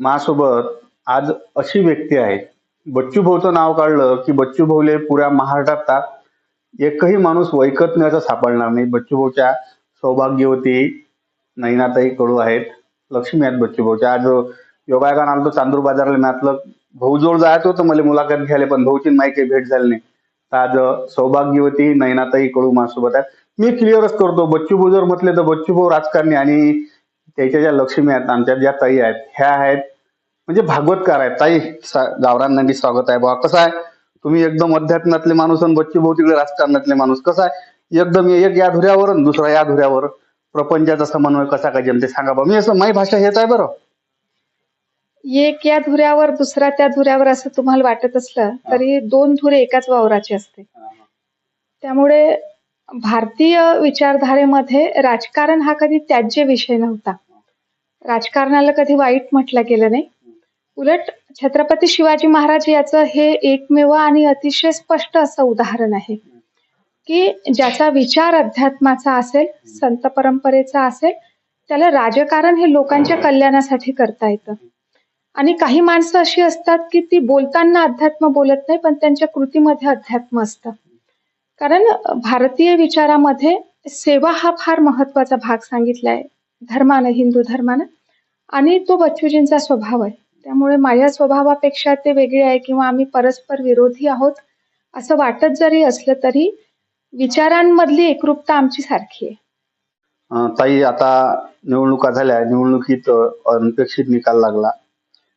माझ्यासोबत आज अशी व्यक्ती आहे बच्चू भाऊचं नाव काढलं की बच्चू भाऊले पुऱ्या महाराष्ट्रात एकही माणूस वैकत नाही सापडणार नाही. बच्चू भाऊच्या सौभाग्यवती नैनाताई कडू आहेत. लक्ष्मी आहेत बच्चू भाऊच्या. आज योगायोगानं आलो चांदूर बाजारला म्हटलं भाऊ जोड जायचं होतं मला मुलाखत घ्यायला पण भाऊची नाही काही भेट झाली नाही. तर आज सौभाग्यवती नैनाताई कडू माझ्यासोबत आहेत. मी क्लिअरच करतो. बच्चू भाऊ जर म्हटले तर बच्चू भाऊ राजकारणी आणि त्याच्या ज्या लक्ष्मी आहेत आमच्या ज्या ताई आहेत ह्या आहेत. म्हणजे भागवतकार आहेत. ताई गावरांना स्वागत आहे. बाबा कसं आहे? तुम्ही एकदम अध्यात्मातले माणूस आणि बच्चू भाऊ तिकडे राजकारणातले माणूस. कसं आहे? एकदम एक या धुऱ्यावर आणि दुसरा या धुऱ्यावर. प्रपंचाचा समन्वय कसा काय जमते सांगा बा मी असं माझी भाषा हेच आहे बरं. एक या धुऱ्यावर दुसरा त्या धुऱ्यावर असं तुम्हाला वाटत असलं तरी दोन धुरे एकाच वावराचे असते. त्यामुळे भारतीय विचारधारेमध्ये राजकारण हा कधी त्याज्य विषय नव्हता. राजकारणाला कधी वाईट म्हटलं गेलं नाही. उलट छत्रपती शिवाजी महाराज याचं हे एकमेव आणि अतिशय स्पष्ट असं उदाहरण आहे. की ज्याचा विचार अध्यात्माचा असेल संत परंपरेचा असेल त्याला राजकारण हे लोकांच्या कल्याणासाठी करता येतं. आणि काही माणसं अशी असतात की ती बोलताना अध्यात्म बोलत नाही पण त्यांच्या कृतीमध्ये अध्यात्म असतं. कारण भारतीय विचारामध्ये सेवा हा फार महत्त्वाचा भाग सांगितलाय. धर्मानं हिंदू धर्मानं. आणि तो बच्चूजींचा स्वभाव आहे. त्यामुळे माझ्या स्वभावापेक्षा ते वेगळे आहे किंवा आम्ही परस्पर विरोधी आहोत असं वाटत जरी असलं तरी विचारांमधली एकरूपता आमची सारखी आहे. ताई आता निवडणुका झाल्या. निवडणुकीत अनपेक्षित निकाल लागला.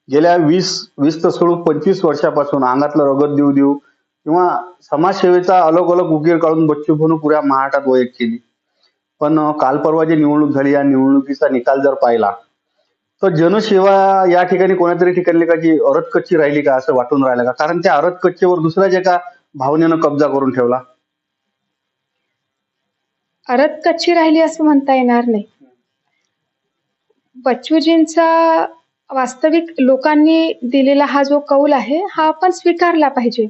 गेल्या वीस वीस तर सोडून पंचवीस वर्षापासून अंगातलं रगत देऊ देऊ किंवा समाजसेवेचा अलग अलग उगीर काढून बच्चू भाऊन पुऱ्या महाराष्ट्रात वयक केली. पण काल परवा जी निवडणूक झाली या निवडणुकीचा निकाल जर पाहिला तर जनसेवा या ठिकाणी कोणातरी ठिकाणी का अरत कच्ची राहिली का असं वाटून राहिलं का? कारण त्या अरत दुसऱ्या जे का भावनेनं कब्जा करून ठेवला? अरत कच्ची राहिली असं म्हणता येणार नाही. बच्चूजींचा वास्तविक लोकांनी दिलेला हा जो कौल आहे हा आपण स्वीकारला पाहिजे.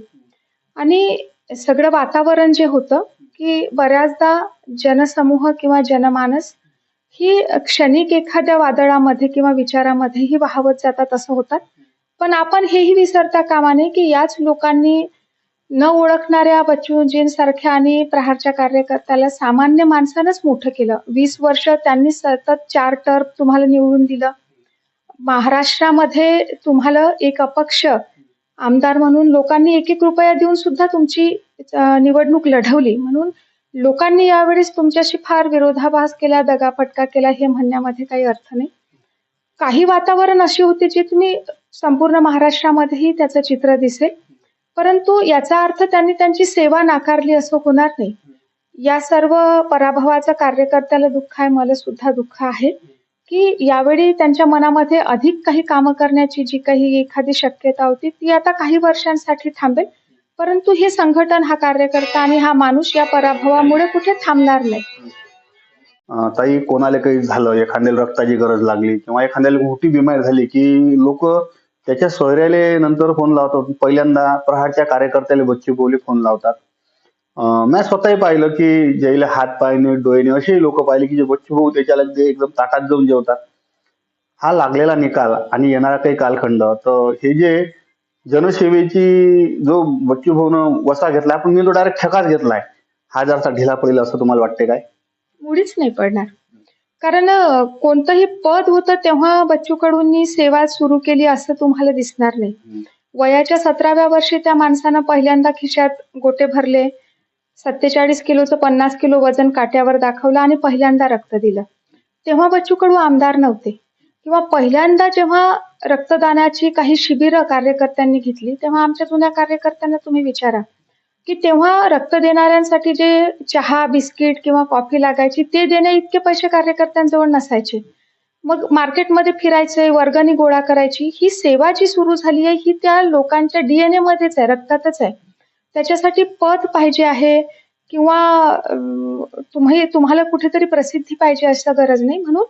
आणि सगळं वातावरण जे होतं की बऱ्याचदा जनसमूह किंवा जनमानस ही क्षणिक एखाद्या वादळामध्ये किंवा विचारामध्येही वाहवत जातात असं होतात. पण आपण हेही विसरता कामा नये की याच लोकांनी न ओळखणाऱ्या बच्चूजींसारख्या आणि प्रहारच्या कार्यकर्त्याला सामान्य माणसानंच मोठं केलं. वीस वर्ष त्यांनी सतत चार टर्म तुम्हाला निवडून दिलं. महाराष्ट्रामध्ये तुम्हाला एक अपक्ष आमदार म्हणून लोकांनी एक एक रुपया देऊन सुद्धा तुमची निवडणूक लढवली. म्हणून लोकांनी यावेळेस तुमच्याशी फार विरोधाभास केला दगाफटका केला हे म्हणण्यामध्ये काही अर्थ नाही. काही वातावरण अशी होती जे तुम्ही संपूर्ण महाराष्ट्रामध्येही त्याचं चित्र दिसेल. परंतु याचा अर्थ त्यांनी त्यांची सेवा नाकारली असं होणार नाही. या सर्व पराभवाचं कार्यकर्त्याला दुःख आहे मला सुद्धा दुःख आहे. की यावेळी त्यांच्या मनामध्ये अधिक काही कामं करण्याची जी काही एखादी शक्यता होती ती आता काही वर्षांसाठी थांबेल. परंतु हे संघटन हा कार्यकर्ता आणि हा माणूस या पराभवामुळे कुठे थांबणार नाही. ताई कोणाला काही झालं? एखाद्याला रक्ताची गरज लागली किंवा एखाद्याला मोठी बिमारी झाली की लोक त्याच्या सोयऱ्याले नंतर फोन लावतात. पहिल्यांदा प्रहारच्या कार्यकर्त्याला बच्ची बोली फोन लावतात. मी स्वतःही पाहिलं की ज्याला हात पायने डोळेने असेही लोक पाहिले की जे बच्चू भाऊ त्याच्याला जे एकदम ताटात जाऊन जेवतात. हा लागलेला निकाल आणि येणारा काही कालखंड. तर हे जे जनसेवेची जो बच्चू भाऊनं वसा घेतलाय पण मी तो डायरेक्ट ठकाच घेतलाय. हा जरासा ढिला पडेल असं तुम्हाला वाटते काय? मुळीच नाही पडणार. कारण कोणतंही पद होतं तेव्हा बच्चू कडूंनी सेवा सुरू केली असं तुम्हाला दिसणार नाही. वयाच्या सतराव्या वर्षी त्या माणसानं पहिल्यांदा खिशात गोटे भरले. सत्तेचाळीस किलोचं पन्नास किलो वजन काट्यावर दाखवलं आणि पहिल्यांदा रक्त दिलं. तेव्हा बच्चू कडू आमदार नव्हते. किंवा पहिल्यांदा जेव्हा रक्तदानाची काही शिबिरं कार्यकर्त्यांनी घेतली तेव्हा आमच्या जुन्या कार्यकर्त्यांना तुम्ही विचारा. की तेव्हा रक्त देणाऱ्यांसाठी जे चहा बिस्किट किंवा कॉफी लागायची ते देणे इतके पैसे कार्यकर्त्यांजवळ नसायचे. मग मार्केटमध्ये फिरायचे वर्गणी गोळा करायची ही सेवा जी सुरू झाली आहे ही त्या लोकांच्या डीएनए मध्येच आहे रक्तातच आहे. त्याच्यासाठी पद पाहिजे आहे किंवा तुम्ही तुम्हाला कुठेतरी प्रसिद्धी पाहिजे असं गरज नाही. म्हणून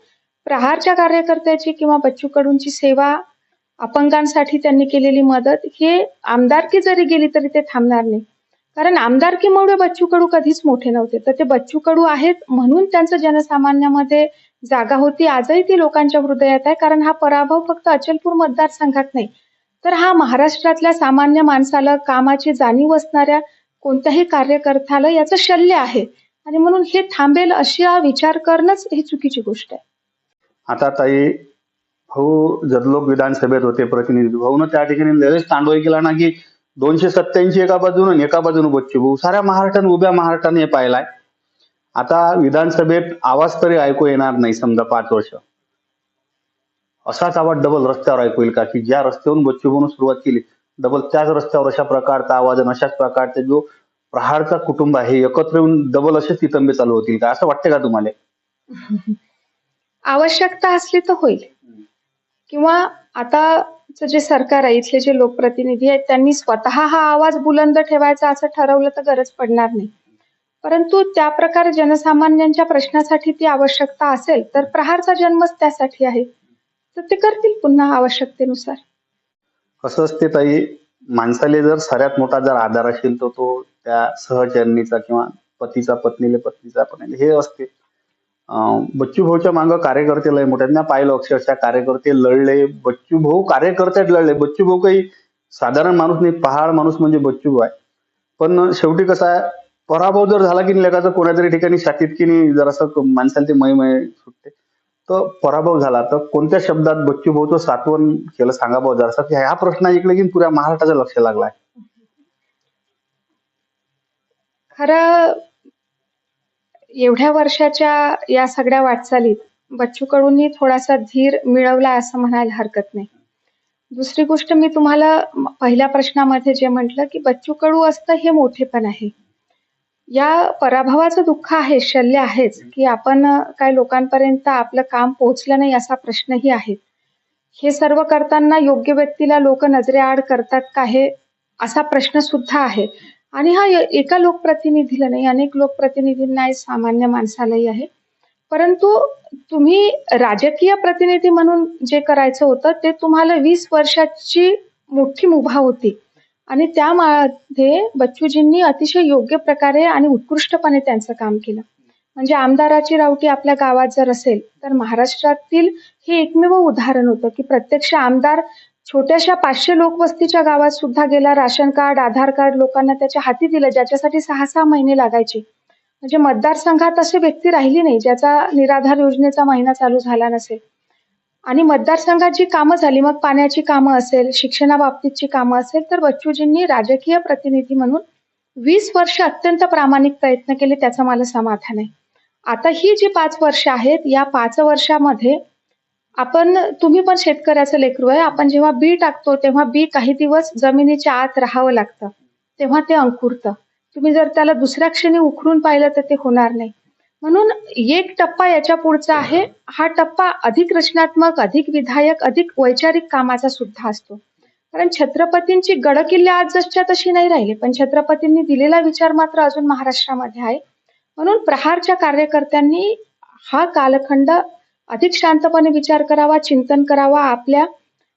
प्रहारच्या कार्यकर्त्याची किंवा बच्चू कडूंची सेवा अपंगांसाठी त्यांनी केलेली मदत हे आमदारकी जरी गेली तरी ते थांबणार नाही. कारण आमदारकीमुळे बच्चू कडू कधीच मोठे नव्हते. तर ते बच्चू कडू आहेत म्हणून त्यांचं जनसामान्यामध्ये जागा होती. आजही ती लोकांच्या हृदयात आहे. कारण हा पराभव फक्त अचलपूर मतदारसंघात नाही. तर हा महाराष्ट्रातल्या सामान्य माणसाला कामाची जाणीव असणाऱ्या कोणत्याही कार्यकर्त्याला याचं शल्य आहे. आणि म्हणून हे थांबेल अशी हा विचार करणंच ही चुकीची गोष्ट आहे. आता ताई भाऊ जदलोक विधानसभेत होते प्रतिनिधी. भाऊन त्या ठिकाणी लगेच तांडोळी केला ना की दोनशे सत्याऐंशी एका बाजून आणि एका बाजून बच्चू भाऊ. साऱ्या महाराष्ट्राने उभ्या महाराष्ट्राने हे पाहिलाय. आता विधानसभेत आवाज तरी ऐकू येणार नाही समजा पाच वर्ष. असाच आवाज डबल रस्त्यावर ऐकू येईल का? की ज्या रस्त्यावरून बच्चू भाऊन सुरुवात केली डबल त्याच रस्त्यावर अशा प्रकारचा आवाज आणि अशाच प्रकारचा जो प्रहारचा कुटुंब आहे एकत्र येऊन डबल असेच तितंबे चालू होतील का? असं वाटतं का तुम्हाला? आवश्यकता असली तर होईल. किंवा आता जे सरकार आहे इथले जे लोकप्रतिनिधी आहेत त्यांनी स्वतः हा आवाज बुलंद ठेवायचा असं ठरवलं तर गरज पडणार नाही. परंतु त्या प्रकारे जनसामान्यांच्या प्रश्नासाठी ती आवश्यकता असेल तर प्रहारचा जन्मच त्यासाठी आहे. तर ते करतील पुन्हा आवश्यकतेनुसार. कसं असते ताई माणसाले जर सगळ्यात मोठा जर आधार असेल तर तो त्या सहचरणीचा किंवा पतीचा पत्नीले पत्नीचा पण हे असते. बच्चू भाऊच्या मागं कार्यकर्ते लय मोठे पाहिलं अक्षरशः कार्यकर्ते लढले बच्चू भाऊ कार्यकर्त्यात लढले. बच्चू भाऊ काही साधारण माणूस नाही पहाड माणूस म्हणजे बच्चू भाऊ आहे. पण शेवटी कसं आहे पराभव जर झाला की नाही लेखाचं कोणातरी ठिकाणी छातीत की नाही जरासं माणसाला ते मय मय सुटते. तर पराभव झाला. तर कोणत्या शब्दात बच्चू सातवण केलं सांगा भाऊ जरासं? की ह्या प्रश्न ऐकलं की पुऱ्या महाराष्ट्राचं लक्ष लागलाय. खरं एवढ्या वर्षाच्या या सगळ्या वाटचालीत बच्चू कडूंनी थोडासा धीर मिळवला असं म्हणायला हरकत नाही. दुसरी गोष्ट मी तुम्हाला पहिल्या प्रश्नामध्ये जे म्हटलं की बच्चू कडू असतं हे मोठेपण आहे. या पराभवाचं दुःख आहे शल्य आहेच की आपण काय लोकांपर्यंत आपलं काम पोहोचलं नाही असा प्रश्नही आहे. हे सर्व करताना योग्य व्यक्तीला लोक नजरेआड करतात का हे असा प्रश्न सुद्धा आहे. आणि हा एका लोकप्रतिनिधीला नाही अनेक लोकप्रतिनिधींना सामान्य माणसालाही आहे. परंतु तुम्ही राजकीय प्रतिनिधी म्हणून जे करायचं होतं ते तुम्हाला वीस वर्षाची मोठी मुभा होती. आणि त्यामध्ये बच्चूजींनी अतिशय योग्य प्रकारे आणि उत्कृष्टपणे त्यांचं काम केलं. म्हणजे आमदाराची रावटी आपल्या गावात जर असेल तर महाराष्ट्रातील हे एकमेव उदाहरण होतं की प्रत्यक्ष आमदार छोट्याशा पाचशे लोकवस्तीच्या गावात सुद्धा गेला राशन कार्ड आधार कार्ड लोकांना त्याच्या हाती दिलं ज्याच्यासाठी सहा सहा महिने लागायचे. म्हणजे मतदारसंघात अशी व्यक्ती राहिली नाही ज्याचा निराधार योजनेचा महिना चालू झाला नसेल. आणि मतदारसंघात जी कामं झाली मग पाण्याची कामं असेल शिक्षणाबाबतीतची कामं असेल तर बच्चूजींनी राजकीय प्रतिनिधी म्हणून वीस वर्ष अत्यंत प्रामाणिक प्रयत्न केले त्याचं मला समाधान आहे. आता ही जी पाच वर्ष आहेत या पाच वर्षामध्ये आपण तुम्ही पण शेतकऱ्याचं लेकरू आहे आपण जेव्हा बी टाकतो तेव्हा बी काही दिवस जमिनीच्या आत राहावं लागतं तेव्हा ते अंकुरतं. तुम्ही जर त्याला दुसऱ्या क्षणी उखडून पाहिलं तर ते होणार नाही. म्हणून एक टप्पा याच्या पुढचा आहे. हा टप्पा अधिक रचनात्मक अधिक विधायक अधिक वैचारिक कामाचा सुद्धा असतो. कारण छत्रपतींची गडकिल्ले आज जसच्या तशी नाही राहिली पण छत्रपतींनी दिलेला विचार मात्र अजून महाराष्ट्रामध्ये आहे. म्हणून प्रहारच्या कार्यकर्त्यांनी हा कालखंड अधिक शांतपणे विचार करावा चिंतन करावा. आपल्या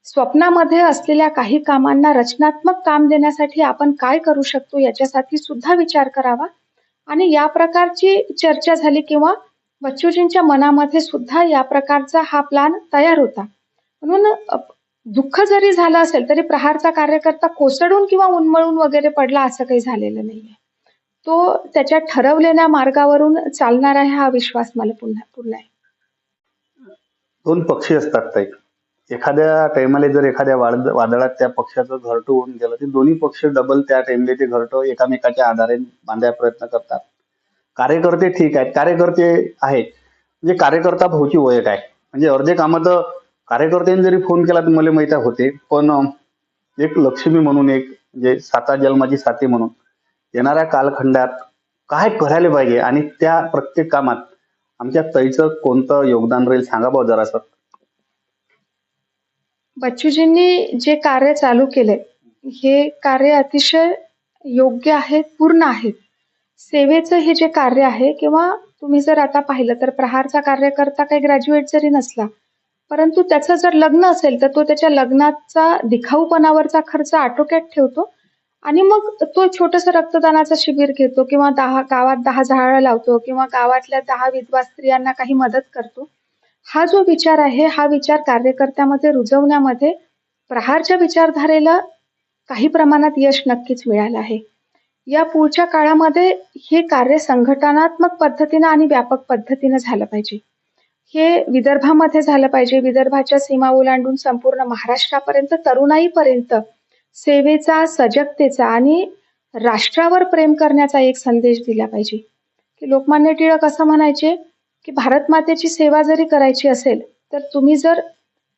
स्वप्नामध्ये असलेल्या काही कामांना रचनात्मक काम देण्यासाठी आपण काय करू शकतो याच्यासाठी सुद्धा विचार करावा. आणि या प्रकारची चर्चा झाली किंवा बच्चूजींच्या मनामध्ये सुद्धा या प्रकारचा हा प्लान तयार होता. म्हणून दुःख जरी झालं असेल तरी प्रहारचा कार्यकर्ता कोसळून किंवा उन्मळून वगैरे पडला असं काही झालेलं नाहीये. तो त्याच्या ठरवलेल्या मार्गावरून चालणार आहे हा विश्वास मला पुन्हा पूर्ण आहे. दोन पक्षी असतात ताई. एखाद्या टायमाला जर एखाद्या वाद- वादळात त्या पक्षाचं घरटं होऊन गेलं ते दोन्ही पक्ष डबल त्या टाइमला ते घरटं एकामेकाच्या आधारे बांधायला प्रयत्न करतात. कार्यकर्ते ठीक आहेत. कार्यकर्ते आहेत. म्हणजे कार्यकर्ता भाऊची ओळख आहे. म्हणजे अर्धे कामं तर कार्यकर्त्यांनी जरी फोन केला तर मला माहिती आहे होते पण एक लक्ष्मी म्हणून एक म्हणजे साता जन्माची साथी म्हणून येणाऱ्या कालखंडात काय करायला पाहिजे? आणि त्या प्रत्येक कामात आमच्या ताईचं कोणतं योगदान राहील? सांगा भाऊ जरासं. बच्चूजींनी जे कार्य चालू केले हे कार्य अतिशय योग्य आहे पूर्ण आहे सेवेचं हे जे कार्य आहे किंवा तुम्ही जर आता पाहिलं तर प्रहारचा कार्यकर्ता काही ग्रॅज्युएट जरी नसला परंतु त्याचं जर लग्न असेल तर तो त्याच्या लग्नाचा दिखाऊपणावरचा खर्च आटोक्यात ठेवतो आणि मग तो छोटस रक्तदानाचं शिबिर घेतो किंवा दहा गावात दहा झाडं लावतो किंवा गावातल्या दहा विधवा स्त्रियांना काही मदत करतो. हा जो विचार आहे हा विचार कार्यकर्त्यामध्ये रुजवण्यामध्ये प्रहारच्या विचारधारेला काही प्रमाणात यश नक्कीच मिळालं आहे. या पुढच्या काळामध्ये हे कार्य संघटनात्मक पद्धतीनं आणि व्यापक पद्धतीनं झालं पाहिजे. हे विदर्भामध्ये झालं पाहिजे. विदर्भाच्या सीमा ओलांडून संपूर्ण महाराष्ट्रापर्यंत तरुणाईपर्यंत सेवेचा सजगतेचा आणि राष्ट्रावर प्रेम करण्याचा एक संदेश दिला पाहिजे. की लोकमान्य टिळक असं म्हणायचे की भारत मातेची सेवा जरी करायची असेल तर तुम्ही जर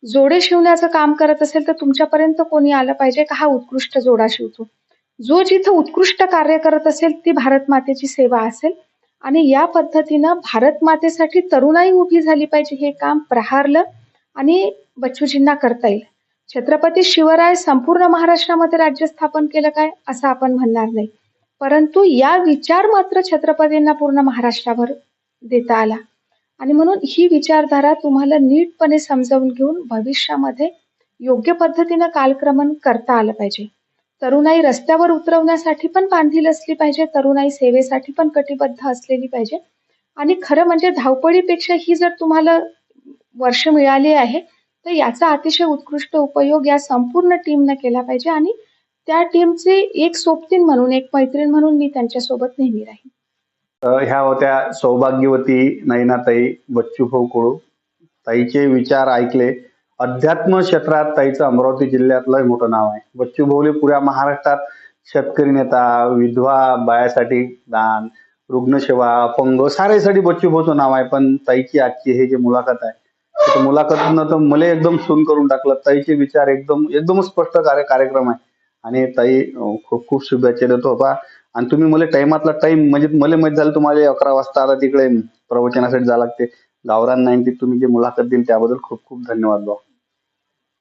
जोडे शिवण्याचं काम करत असेल तर तुमच्यापर्यंत कोणी आलं पाहिजे का हा उत्कृष्ट जोडा शिवतो? जो जिथं उत्कृष्ट कार्य करत असेल ती भारत मातेची सेवा असेल. आणि या पद्धतीनं भारत मातेसाठी तरुणाई उभी झाली पाहिजे हे काम प्रहारलं आणि बच्चूजींना करता येईल. छत्रपती शिवराय संपूर्ण महाराष्ट्रामध्ये राज्य स्थापन केलं काय असं आपण म्हणणार नाही. परंतु या विचार मात्र छत्रपतींना पूर्ण महाराष्ट्राभर देता आला. आणि म्हणून ही विचारधारा तुम्हाला नीटपणे समजावून घेऊन भविष्यामध्ये योग्य पद्धतीनं कालक्रमण करता आलं पाहिजे. तरुणाई रस्त्यावर उतरवण्यासाठी पण बांधील असली पाहिजे तरुणाई सेवेसाठी पण कटिबद्ध असलेली पाहिजे. आणि खरं म्हणजे धावपळीपेक्षा ही जर तुम्हाला वर्ष मिळाली आहे तर याचा अतिशय उत्कृष्ट उपयोग या संपूर्ण टीमनं केला पाहिजे. आणि त्या टीमचे एक सोबतीन म्हणून एक मैत्रीण म्हणून मी त्यांच्यासोबत नेहमी राहीन. ह्या होत्या सौभाग्यवती नयनाताई बच्चू भाऊ कोळू. ताईचे विचार ऐकले. अध्यात्म क्षेत्रात ताईचं अमरावती जिल्ह्यातलं मोठं नाव आहे. बच्चू भाऊले पुऱ्या महाराष्ट्रात शेतकरी नेता विधवा बायासाठी दान रुग्णसेवा अपंग साऱ्यासाठी बच्चू भाऊचं नाव आहे. पण ताईची आजची हे जे मुलाखत आहे मुलाखतीनं तर मला एकदम सून करून टाकलं. ताईचे विचार एकदम एकदम स्पष्ट कार्य कार्यक्रम आहे. आणि ताई खूप खूप शुभेच्छा देतो. बा आणि तुम्ही मला टाइमातला टाइम म्हणजे मला माहीत झालं तुम्हाला अकरा वाजता आता तिकडे प्रवचनासाठी जावं लागते. गावरान नाईन्टी तुम्ही जे मुलाखत दिली त्याबद्दल खूप खूप धन्यवाद भाऊ